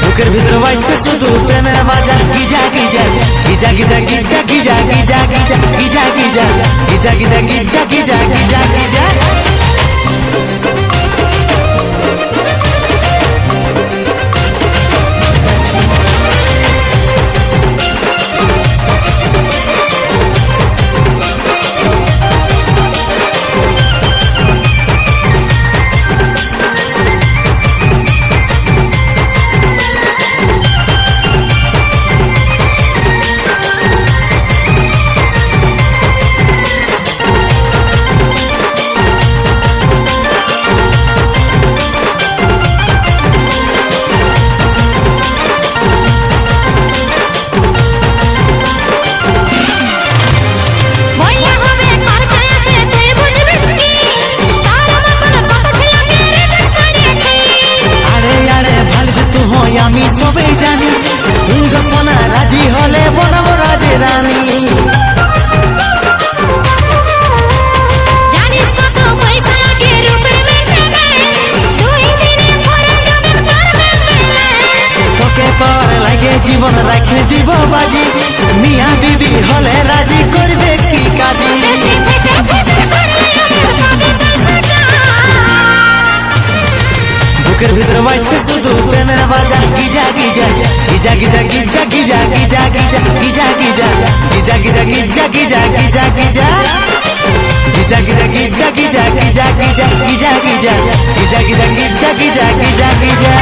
বুকের ভিতরে বাইচ্ছে শুধু প্রেমের বাজার গিজা গিজা গিজা গিজা গিজা গিজা গিজা গিজা গিজা গিজা গিজা গিজা গিজা গিজা গিজা গিজা गिजा गिजा गिजा गिजा गिजा गिजा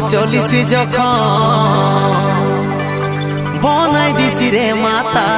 চলিসি যখন। বনাই দিছি রে মাতা।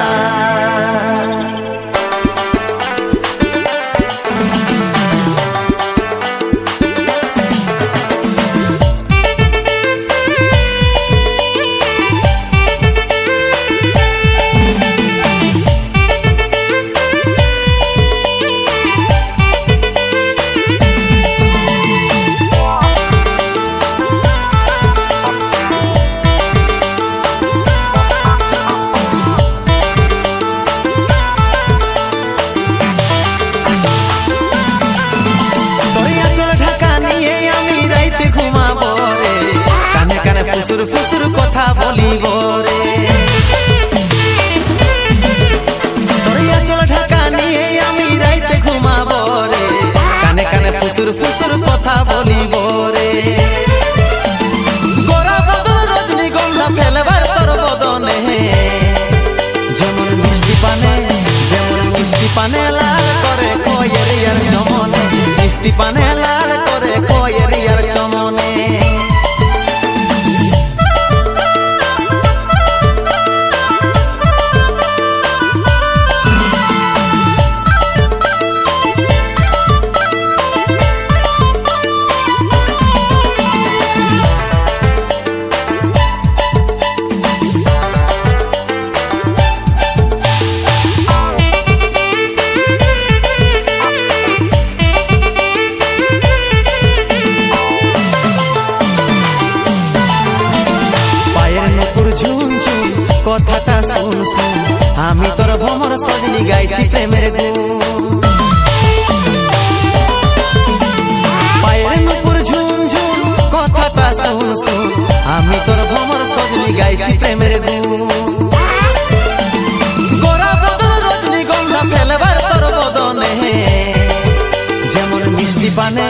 মিষ্টি পানে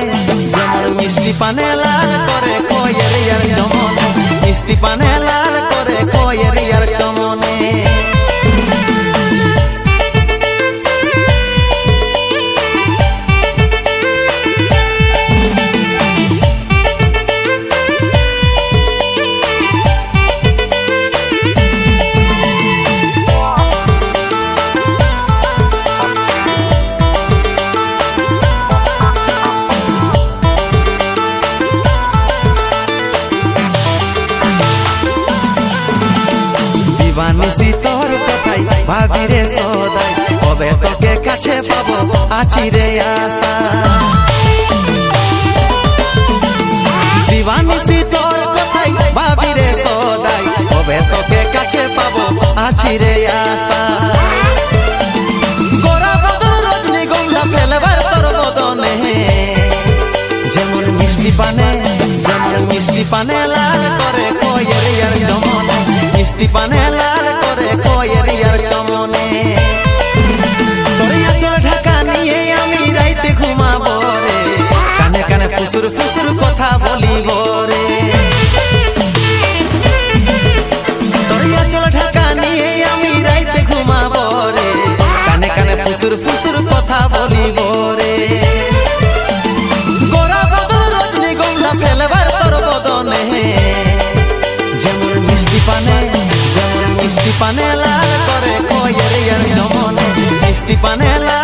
যেমন মিষ্টি পানে লাল করে কয়ের চমনে মিষ্টি পানে লাল করে কয়ের দিবানিসি তোর কথাই ভাবি রে সদাই, কবে তোকে কাছে পাবো? আছি রে আশা। দিবানিসি তোর কথাই ভাবি রে সদাই, কবে তোকে কাছে পাবো? আছি রে আশা। যেমন মিষ্টি পানে, যেমন মিষ্টি পানে লাল করে কয়ের চমনে মিষ্টি পানে লাল করে কয়ের ইয়ার চমনে আঁচল ঢাকা নিয়ে আমি রাইতে রে। কানে কানে ফুসুর ফুসুর কথা বলিব রে। ফুসুর ফুসুর কথা বলিব রে। মিষ্টি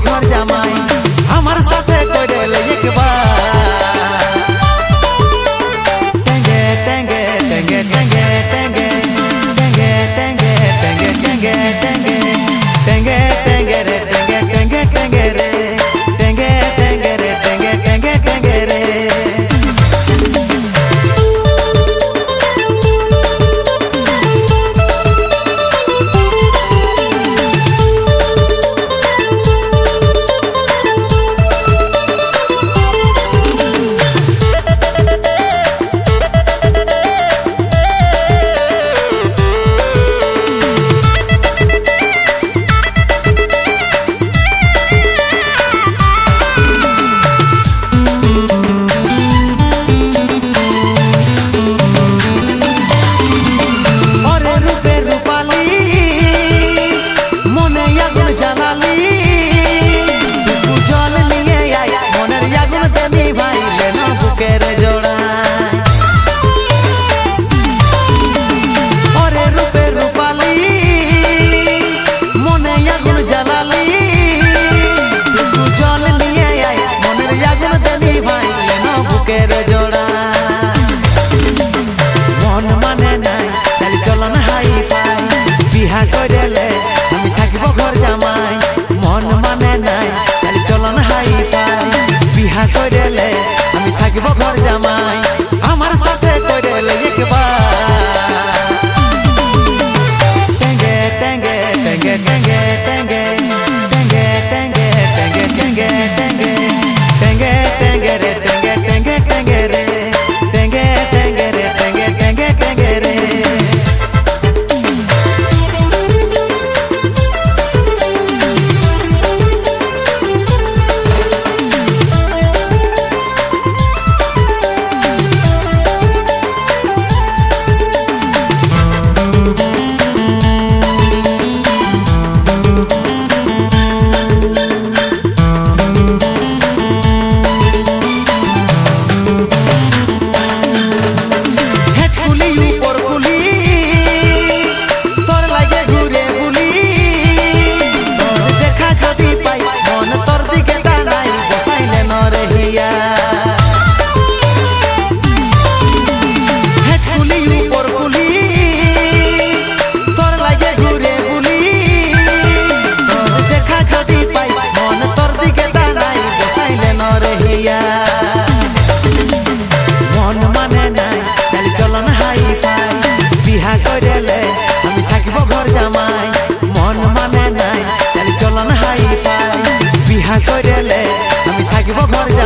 poco i'm not Bogor Jam.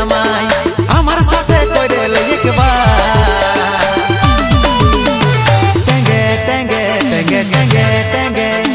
জামাই আমার সাথে করে লিখবা টেঙ্গে টেঙ্গে টেঙ্গে টেঙ্গে